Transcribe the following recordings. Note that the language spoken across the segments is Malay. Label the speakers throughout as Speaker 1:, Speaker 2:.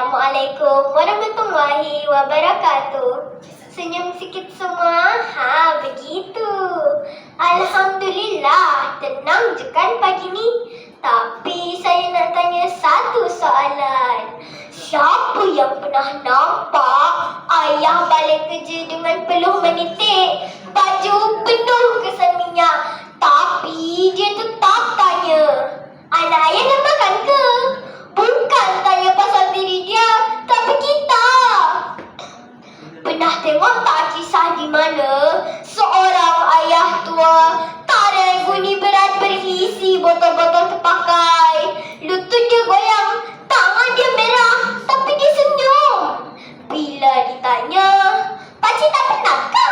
Speaker 1: Assalamualaikum warahmatullahi wabarakatuh. Senyum sikit semua. Ha, begitu. Alhamdulillah, tenang je kan pagi ni? Tapi saya nak tanya satu soalan. Siapa yang pernah nampak ayah balik kerja dengan peluh menitik, baju penuh kesan minyak, tapi dia tetap tanya, anak ayah dah botol-botol terpakai. Lutut dia goyang, tangan dia merah, tapi dia senyum. Bila ditanya, Pakcik tak pernah ke?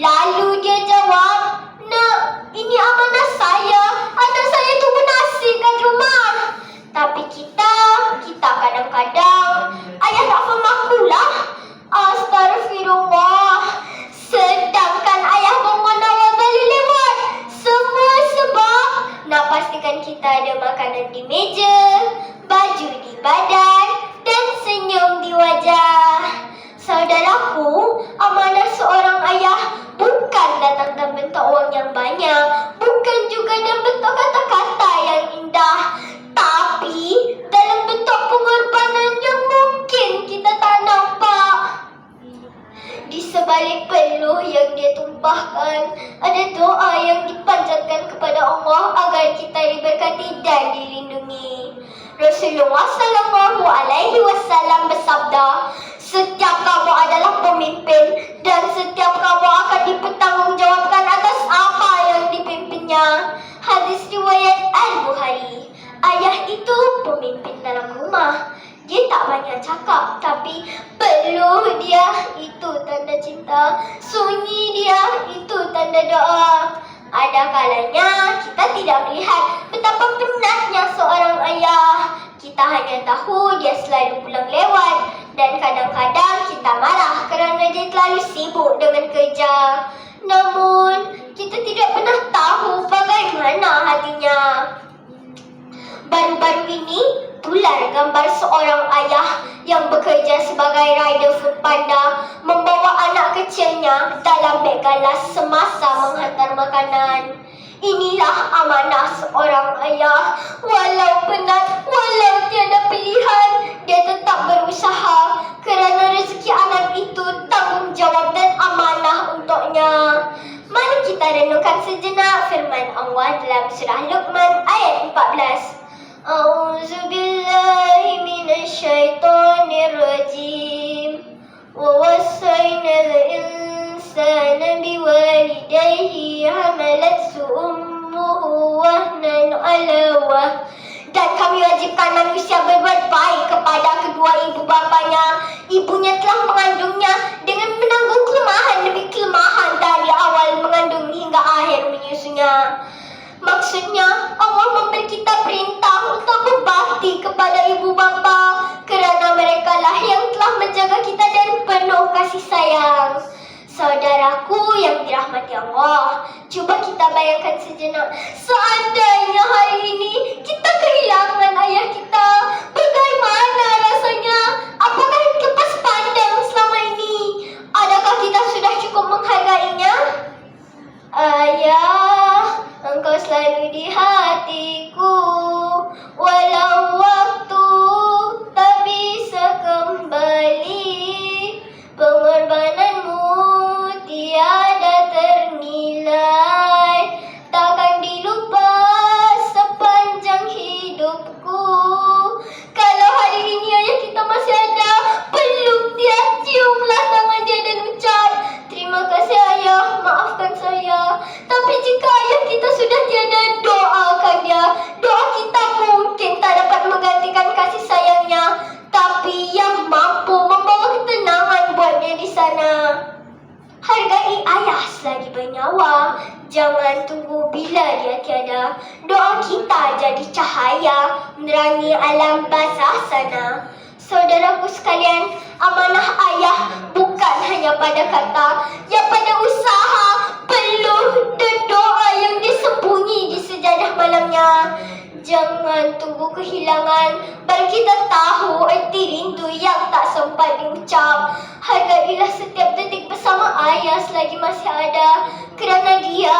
Speaker 1: Lalu dia jawab, Nak, ini amanah saya. Anak saya tu kat rumah. Tapi kita, kita kadang-kadang, ayah tak faham akulah. Astagfirullah. Pastikan kita ada makanan di meja, baju di badan, dan senyum di wajah. Saudaraku, amanah seorang ayah bukan datang dalam bentuk wang yang banyak, dan dilindungi. Rasulullah sallallahu alaihi wasallam bersabda, setiap kamu adalah pemimpin dan setiap kamu akan dipertanggungjawabkan atas apa yang dipimpinnya. Hadis riwayat Al-Bukhari. Ayah itu pemimpin dalam rumah. Dia tak banyak cakap tapi peluh dia itu tanda cinta. Sunyi dia itu tanda doa. Ada kalanya kita tidak melihat hanya tahu dia selalu pulang lewat dan kadang-kadang kita marah kerana dia terlalu sibuk dengan kerja. Namun, kita tidak pernah tahu bagaimana hatinya. Baru-baru ini, tular gambar seorang ayah yang bekerja sebagai rider food panda membawa anak kecilnya dalam beg galas semasa menghantar makanan. Inilah amanah seorang ayah. Walau penat, walau tiada pilihan, dia tetap berusaha kerana rezeki anak itu tanggungjawab dan amanah untuknya. Mari kita renungkan sejenak firman Allah dalam surah Luqman ayat 14. A'udzu billahi minasyaitonir rajim. Wa wassayna al-insana بوالديه حملته أمه وهنا على وهن dan kami wajibkan manusia berbuat baik kepada kedua ibu bapanya. Ibunya telah mengandungnya dengan menanggung kelemahan demi kelemahan dari awal mengandung hingga akhir menyusunya. Maksudnya, Allah memberi kita perintah untuk berbakti kepada ibu bapa kerana mereka lah yang telah menjaga kita dan penuh kasih sayang. Saudaraku yang dirahmati Allah, cuba kita bayangkan sejenak. Seandainya hari ini kita kehilangan ayah kita, bernyawa. Jangan tunggu bila dia tiada. Doa kita jadi cahaya Menerangi alam basah sana. Saudaraku sekalian, amanah ayah bukan hanya pada kata, ya pada usaha, Jangan tunggu kehilangan. Bar kita tahu erti rindu yang tak sempat diucap. Hargailah setiap detik bersama ayah selagi masih ada. Kerana dia